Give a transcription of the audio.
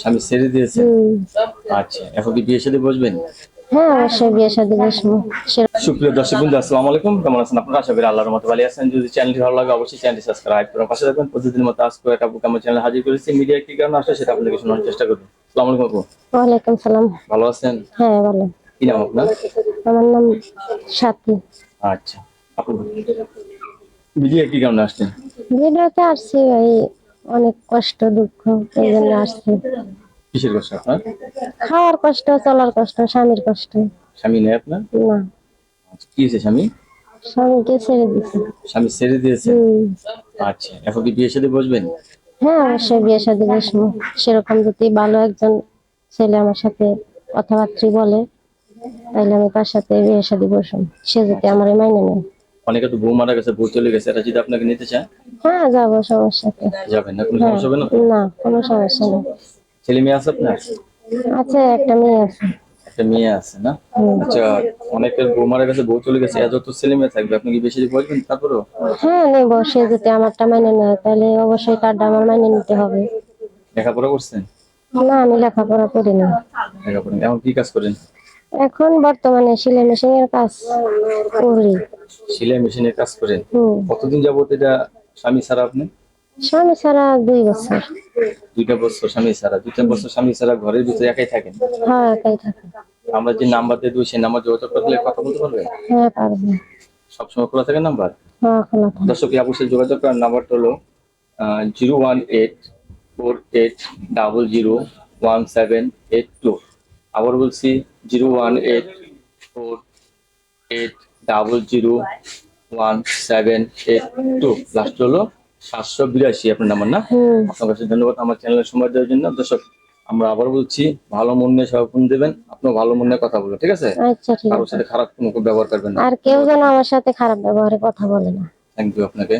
স্বামী ছেড়ে দিয়েছে? আচ্ছা এখন কি বিয়ে সাথে বসবেন? হ্যাঁ অবশ্যই বিয়ে শাদী বসবো। সুপ্রিয় দর্শক বন্ধু আসসালামু আলাইকুম। কেমন আছেন আপনারা? আশা করি আল্লাহর মতো ভালো আছেন। যদি চ্যানেলটি ভালো লাগে অবশ্যই চ্যানেলটি সাবস্ক্রাইব করুন পাশে থাকবেন। প্রতিদিন মতো আজকে একটা বুক আমার চ্যানেল হাজির করেছি। মিডিয়া কি কারণে আসলে সেটা শোনার চেষ্টা আসসালামু আলাইকুম সালাম। ভালো আছেন? হ্যাঁ বলো কি নাম আপনার? আমার নাম সাথী। আচ্ছা মিডিয়া কি কারণে আসছেন ভিডিওতে আসছি ভাই অনেক কষ্ট দুঃখ এই জন্য আসছি। কিসের কষ্ট আপনার? খাওয়ার কষ্ট চলার কষ্ট স্বামীর কষ্ট। স্বামী নেই আপনার? না। আচ্ছা, কি হয়েছে স্বামী? স্বামীকে ছেড়ে দিছে স্বামী ছেড়ে দিয়েছে? আচ্ছা এখন কি বিয়ে সাথে বসবেন? হ্যাঁ অবশ্যই বিয়ে শাদী বসবো। সেরকম যদি ভালো একজন ছেলে আমার সাথে কথাবার্তা বলে তাইলে আমি তার সাথে বিয়ে শাদী বসবো। সে যদি আমার মাইনে নেয়। অনেকে তো বউ মারা গেছে বউ চলে গেছে এটা যদি আপনাকে নিতে চায়? হ্যাঁ যাব সমস্যা কি যাবেন না? কোনো হ্যাঁ সমস্যা হবে না? না কোনো সমস্যা নেই। ছেলে মেয়ে আছে আপনার? আছে একটা মেয়ে আছে। একটা মেয়ে আছে না? আচ্ছা অনেকের বউ মারা গেছে বউ চলে গেছে এত তো ছেলে মেয়ে থাকবে আপনি কি বেশি বসবেন তারপরেও? হ্যাঁ নেব সে যদি আমারটা মাইনে নেয় তাহলে অবশ্যই তারটা আমার মাইনে নিতে হবে। লেখাপড়া করছেন? না আমি লেখাপড়া করি না। লেখাপড়া এখন কি কাজ করেন? এখন বর্তমানে সেলাই মেশিনের কাজ করি। সেলাই মেশিনের কাজ করেন? কতদিন যাবত এটা স্বামী ছাড়া আপনি? স্বামী ছাড়া দুই বছর। দুইটা বছর স্বামী ছাড়া। দুইটা বছর স্বামী ছাড়া ঘরের ভিতরে একাই থাকেন? হ্যাঁ একাই থাকে। আমরা যে নাম্বার দিয়ে দিই সেই নাম্বার যোগাযোগ করলে কথা বলতে পারবেন? হ্যাঁ পারব। সবসময় খোলা থাকে নাম্বার? হ্যাঁ খোলা থাকে। দর্শক এই অবশ্যই যোগাযোগ করার নাম্বারটা হলো zero one eight four eight double zero one seven eight two. আবার বলছি zero one eight four eight double zero one seven eight two. Last হলো সাতশো বিরাশি আপনার নাম্বার না? আপনার কাছে ধন্যবাদ আমার চ্যানেলের সময় দেওয়ার জন্য। দর্শক আমরা আবার বলছি ভালো মন নিয়ে সবাই ফোন দেবেন আপনার ভালো মন নিয়ে কথা বলবেন ঠিক আছে? আচ্ছা কারোর সাথে খারাপ কোনো ব্যবহার করবেন না। আর কেউ যেন আমার সাথে খারাপ ব্যবহারে কথা বলে না। থ্যাংক ইউ আপনাকে।